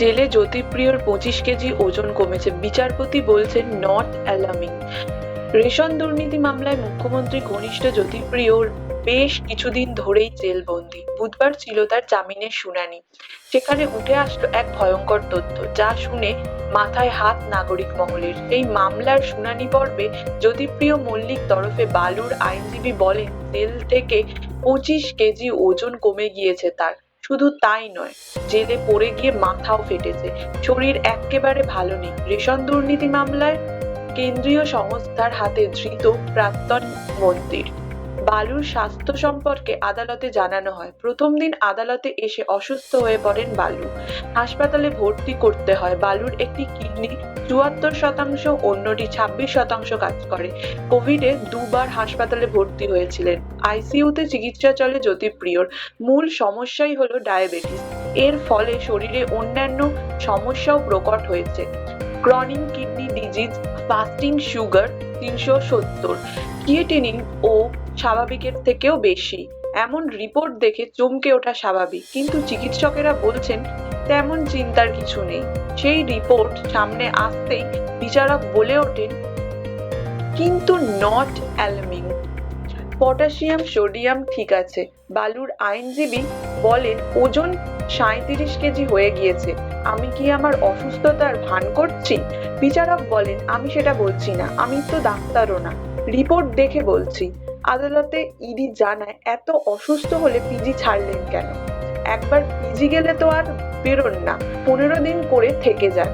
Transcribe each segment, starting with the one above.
জেলে জ্যোতিপ্রিয়র পঁচিশ কেজি ওজন কমেছে। বিচারপতি বলছেন নট অ্যালার্মিং রেশন দুর্নীতি মামলায় মুখ্যমন্ত্রী ঘনিষ্ঠ জ্যোতিপ্রিয়র বেশ কিছুদিন ধরেই জেলবন্দি। বুধবার ছিল তার জামিনের শুনানি। সেখানে উঠে আসলো এক ভয়ঙ্কর তথ্য, যা শুনে মাথায় হাত নাগরিক মহলের। এই মামলার শুনানি পর্বে জ্যোতিপ্রিয় মল্লিক তরফে বালুর আইনজীবী বলেন, জেল থেকে পঁচিশ কেজি ওজন কমে গিয়েছে তার। শুধু তাই নয়, জেলে পড়ে গিয়ে মাথাও ফেটেছে। শরীর একেবারে ভালো নেই। রেশন দুর্নীতি মামলায় কেন্দ্রীয় সংস্থার হাতে ধৃত প্রাক্তন মন্ত্রীর। বালুর স্বাস্থ্য সম্পর্কে আদালতে জানানো হয়। প্রথম দিন আদালতে এসে অসুস্থ হয়ে পড়েন বালু। হাসপাতালে ভর্তি করতে হয়। বালুর একটি কিডনি চুয়াত্তর শতাংশ, অন্যটি ছাব্বিশ শতাংশ কাজ করে। কোভিডে দুবার হাসপাতালে ভর্তি হয়েছিলেন। আইসিইউতে চিকিৎসা চলে জ্যোতিপ্রিয়র। মূল সমস্যাই হলো ডায়াবেটিস। এর ফলে শরীরে অন্যান্য সমস্যাও প্রকট হয়েছে। Chronic kidney disease, fasting sugar তিনশো সত্তর ক্রিয়েটিনিন ও স্বাভাবিকের থেকেও বেশি। এমন রিপোর্ট দেখে চমকে ওঠা স্বাভাবিক। কিন্তু চিকিৎসকেরা বলছেন, তেমন চিন্তার কিছু নেই। সেই রিপোর্ট সামনে আসতেই বিচারক বলে ওঠেন, কিন্তু নট অ্যালমিং পটাশিয়াম, সোডিয়াম ঠিক আছে। বালুর আইনজীবী বলেন, ওজন সাঁইত্রিশ কেজি হয়ে গিয়েছে। আমি কি আমার অসুস্থতার ভান করছি? বিচারক বলেন, আমি সেটা বলছি না। আমি তো ডাক্তারও না। রিপোর্ট দেখে বলছি। আদালতে ইডি জানায়, এত অসুস্থ হলে পিজি ছাড়লেন কেন? একবার পিজি গেলে তো আর বেরোন না। পনেরো দিন করে থেকে যান।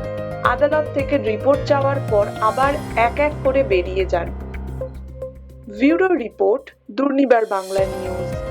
আদালত থেকে রিপোর্ট চাওয়ার পর আবার এক এক করে বেরিয়ে যান। Bureau report, Durnibar Bangla news.